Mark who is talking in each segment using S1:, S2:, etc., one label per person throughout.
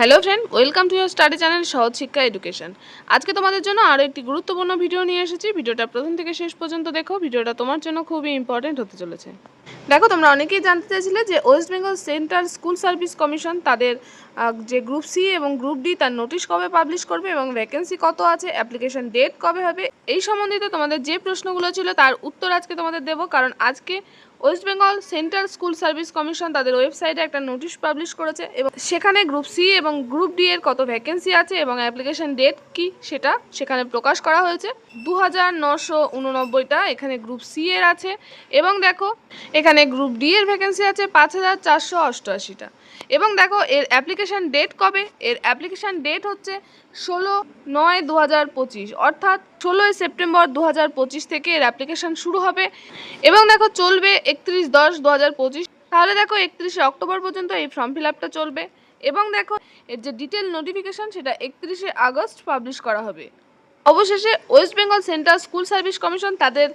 S1: Hello friend, welcome to your study channel Sahaj Shiksha education. আজকে তোমাদের জন্য আরও একটি গুরুত্বপূর্ণ ভিডিও নিয়ে এসেছি। ভিডিওটা প্রথম থেকে শেষ পর্যন্ত দেখো। ভিডিওটা তোমার জন্য খুবই ইম্পর্টেন্ট হতে চলেছে। দেখো, তোমরা অনেকেই জানতে চাইছিলে যে West Bengal Central School Service Commission তাদের যে গ্রুপ সি এবং গ্রুপ ডি তার নোটিশ কবে পাবলিশ করবে এবং ভ্যাকেন্সি কত আছে অ্যাপ্লিকেশন ডেট কবে হবে, এই সম্বন্ধিত তোমাদের যে প্রশ্নগুলো ছিল তার উত্তর আজকে তোমাদের দেবো। কারণ আজকে West Bengal Central School Service Commission তাদের ওয়েবসাইটে একটা নোটিশ পাবলিশ করেছে এবং সেখানে গ্রুপ সি এবং গ্রুপ ডি এর কত ভ্যাকেন্সি আছে এবং অ্যাপ্লিকেশন ডেট কি সেটা সেখানে প্রকাশ করা হয়েছে। দু হাজার নশো উননব্বইটা এখানে গ্রুপ সি এর আছে। এবং দেখো এখানে গ্রুপ ডি এর ভ্যাকেন্সি আছে পাঁচ হাজার চারশো অষ্টআশিটা। এবং দেখো, এর অ্যাপ্লিকেশন ডেট কবে? এর অ্যাপ্লিকেশন ডেট হচ্ছে ষোলো নয় দু হাজার পঁচিশ। অর্থাৎ ষোলোই সেপ্টেম্বর দু হাজার পঁচিশ থেকে এর অ্যাপ্লিকেশন শুরু হবে। এবং দেখো, চলবে একত্রিশ দশ দু হাজার পঁচিশ। তাহলে দেখো, একত্রিশে অক্টোবর পর্যন্ত এই ফর্ম ফিল আপটা চলবে। এবং দেখো, এর যে ডিটেল নোটিফিকেশন সেটা একত্রিশে আগস্ট পাবলিশ করা হবে। অবশেষে West Bengal Central School Service Commission তাদের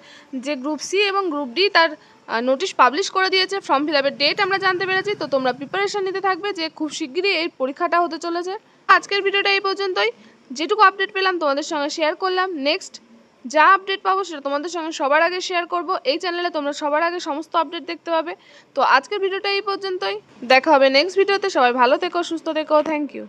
S1: যে গ্রুপ সি এবং গ্রুপ ডি তার নোটিশ পাবলিশ করে দিয়েছে ফর্ম ফিল আপের ডেট আমরা জানতে পেরেছি, তো তোমরা প্রিপারেশন নিতে থাকবে যে খুব শিগগিরই এই পরীক্ষাটা হতে চলেছে। আজকের ভিডিওটা এই পর্যন্তই। যেটুকু আপডেট পেলাম তোমাদের সঙ্গে শেয়ার করলাম। নেক্সট যা আপডেট পাবো সেটা তোমাদের সঙ্গে সবার আগে শেয়ার করব। এই চ্যানেলে তোমরা সবার আগে সমস্ত আপডেট দেখতে পাবে। তো আজকের ভিডিওটা এই পর্যন্তই। দেখা হবে নেক্সট ভিডিওতে সবাই ভালো থেকো, সুস্থ থেকো। Thank you